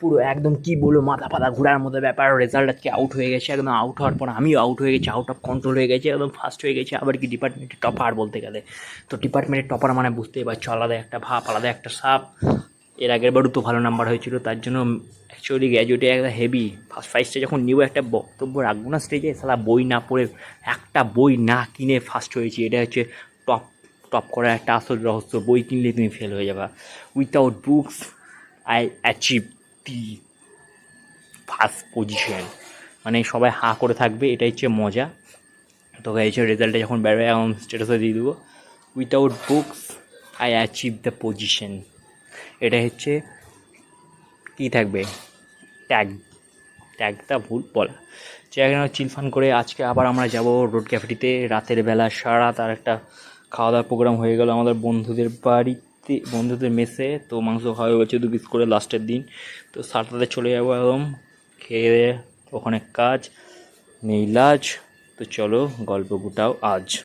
পুরো একদম কি বলব, মাথা ফাথা ঘোরার মতো ব্যাপার রেজাল্ট আজকে আউট হয়ে গেছে, একদম আউট হওয়ার পর আমিও আউট হয়ে গেছি আউট অফ কন্ট্রোল হয়ে গেছে, একদম ফার্স্ট হয়ে গেছে, আবার কি ডিপার্টমেন্টের টপার বলতে গেলে। তো ডিপার্টমেন্টের টপার মানে বুঝতেই পারছ, আলাদা একটা ভাব, আলাদা একটা সাপ। এর আগের বারও তো ভালো নাম্বার হয়েছিল, তার জন্য অ্যাকচুয়ালি গ্র্যাজুয়েটে একটা হেভি ফার্স্ট ফার্স্টে যখন নিউ একটা বক্তব্য রাখব না স্টেজে সালা বই না পড়ে একটা বই না কিনে ফার্স্ট হয়েছি, এটা হচ্ছে টপ টপ করার একটা আসল রহস্য, বই কিনলে তুমি ফেল হয়ে যাবা। Without books I achieve the first position মানে সবাই হাঁ করে থাকবে, এটাই হচ্ছে মজা। তো হচ্ছে রেজাল্টে যখন বেরোয় এখন স্ট্যাটাসে দিয়ে দেবো। Without books I achieve the position এটা হচ্ছে কী থাকবে? ট্যাগ ট্যাগটা ভুল, বলা। জায়গা চিলফান করে আজকে আবার আমরা যাব রোড ক্যাফেটিতে রাতের বেলা সারা তার একটা খাওয়া দাওয়ার প্রোগ্রাম হয়ে গেল আমাদের বন্ধুদের বাড়িতে বন্ধুদের মেসে, তো মাংস খাওয়া হয়ে গেছে, দু পিস করে লাস্টের দিন। তো সাতটাতে চলে যাব একদম খেয়ে ওখানে কাজ, নেই লাজ, তো চলো গল্প গুটাও আজ।